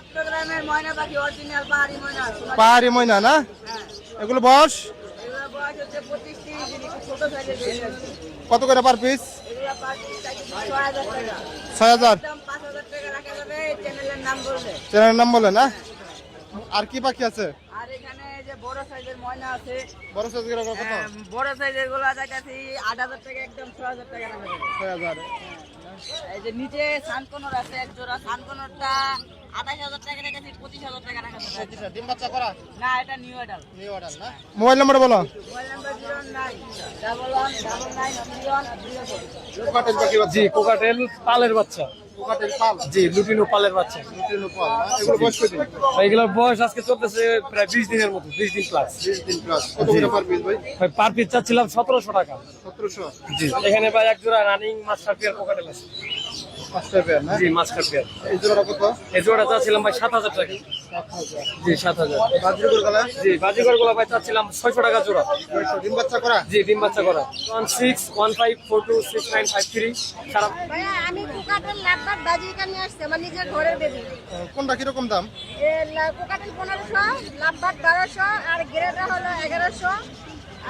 চট্টগ্রামের ময়না পাখি অরিজিনাল পাহাড়ি ময়না পাহাড়ি ময়না না? হ্যাঁ। এগুলো বয়স? কত করে পার পিস ছয় হাজার চ্যানেলের নাম বললে বলে না? আর কি পাখি আছে? আর এখানে এই যে বড় সাইজের ময়না আছে। বড় কত? হ্যাঁ, বড় সাইজেরগুলো আট হাজার টাকা একদম ছয় হাজার টাকা এই যে নিচে সানকোনর আছে এক জোড়া। সানকোনরটা আঠাশ হাজার টাকা রেখেছি পঁচিশ হাজার টাকা রাখা যাবে। ডিম বাচ্চা করা? না এটা নিউ এডাল নিউ অর্ডার না? মোবাইল নাম্বার বলো জি কোকাটেল পালের বাচ্চা। কোকাটেল জি লুটিনো পালের বাচ্চা। লুটিনো পাল না? এগুলো বয়স আজকে চলতেছে প্রায় বিশ দিনের মতো বিশ দিন প্লাস বিশ দিন প্লাস কত করে পার পিস ভাই? ভাই পার পিস চাচ্ছিলাম সতেরোশো টাকা। সতেরোশো? জি। এখানে ভাই এক জোড়া রানিং মাস্টার পেয়ার কোকাটেল আছে। পাঁচটা পেয়ার না? জি মাস্টার পেয়ার। এই জোড়াটা কত? এই জোড়া চাচ্ছিলাম ভাই সাত হাজার টাকা। জি সাত হাজার। বাজরিগুলো গলা? জি বাজিগরগুলো ভাই চাচ্ছিলাম ছয়শো টাকা জোড়া। ডিম বাচ্চা করা? জি ডিম বাচ্চা করা। One six one five four two six nine five three. সারা ভাইয়া আমি কুকাটেল ল্যাপটপ বাজিকা নিয়ে আসছি আমার নিজের ঘরের বেবি। কোনটা কীরকম দাম? কুকাটেল পনেরোশো ল্যাপটপ বারোশো আর গ্রেডটা হলো এগারোশো।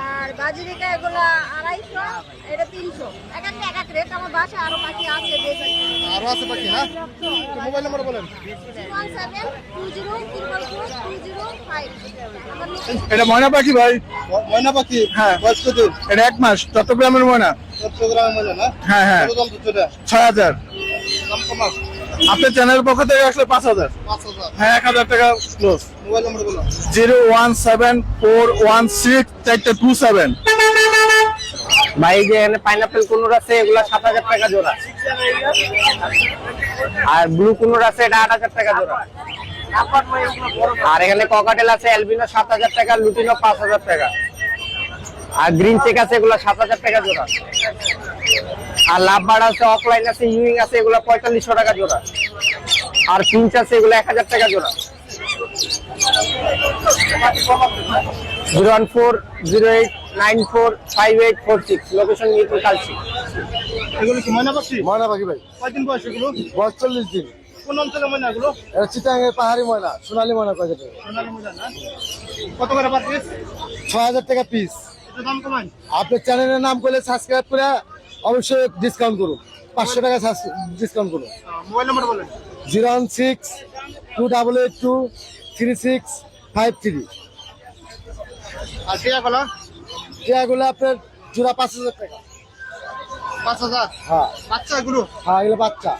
আর বাজিরিকা এগুলো আড়াইশো এটা তিনশো। এক একটা এক এক রেট আমার বাসায় আরও পাখি আছে আরও আছে পাখি না মোবাইল নাম্বার বলেন। One seven two zero triple four two zero five এটা ময়না পাখি ভাই। ময়না পাখি? হ্যাঁ। বয়স কত এটা এক মাস চট্টগ্রামের ময়না। চট্টগ্রাম ময়না না? হ্যাঁ হ্যাঁ। ছয় হাজার। আপনার চ্যানেলের পক্ষ থেকে আসলে পাঁচ হাজার। পাঁচ হ্যাঁ এক হাজার টাকা close zero one seven four one six চারটে টু সেভেন। ভাই যে এখানে পাইনাপেল কুনুর আছে এগুলা সাত হাজার টাকা জোড়া। আর ব্লু কুনুর আছে এটা আট হাজার টাকা জোড়া। আর এখানে ককাটেল আছে অ্যালবিনো সাত হাজার টাকা লুটিনো পাঁচ হাজার টাকা। আর গ্রিন চেক আছে এগুলা সাত হাজার টাকা জোড়া। আর লাভবার আছে অফলাইন আছে ইউইং আছে এগুলা পঁয়তাল্লিশশো টাকা জোড়া। আর পিঞ্চ আছে এগুলো এক হাজার টাকা জোড়া। Zero one four zero eight nine four five eight four six. Location Mirpur Kalshi এগুলো কি ময়না পাখি ময়না পাখি ভাই। কয়দিন বয়স এগুলো? বয়স চল্লিশ দিন। কোন অঞ্চলে ময়না এগুলো? চিটাঙ্গের পাহাড়ি ময়না সোনালী ময়না কয় টাকা সোনালী ময়না না? কত করে পার পিস ছয় হাজার টাকা পিস একটু দাম কমান? আপনার চ্যানেলের নাম করলে সাবস্ক্রাইব করে অবশ্যই ডিসকাউন্ট করুন। পাঁচশো টাকা ডিসকাউন্ট করুন। মোবাইল নাম্বার বলেন। Zero one six two double eight two three six five three আর টিয়া গলা এগুলো আপনার জোড়া পাঁচ হাজার টাকা। পাঁচ হাজার? হ্যাঁ। বাচ্চা এগুলো? হ্যাঁ এগুলো বাচ্চা।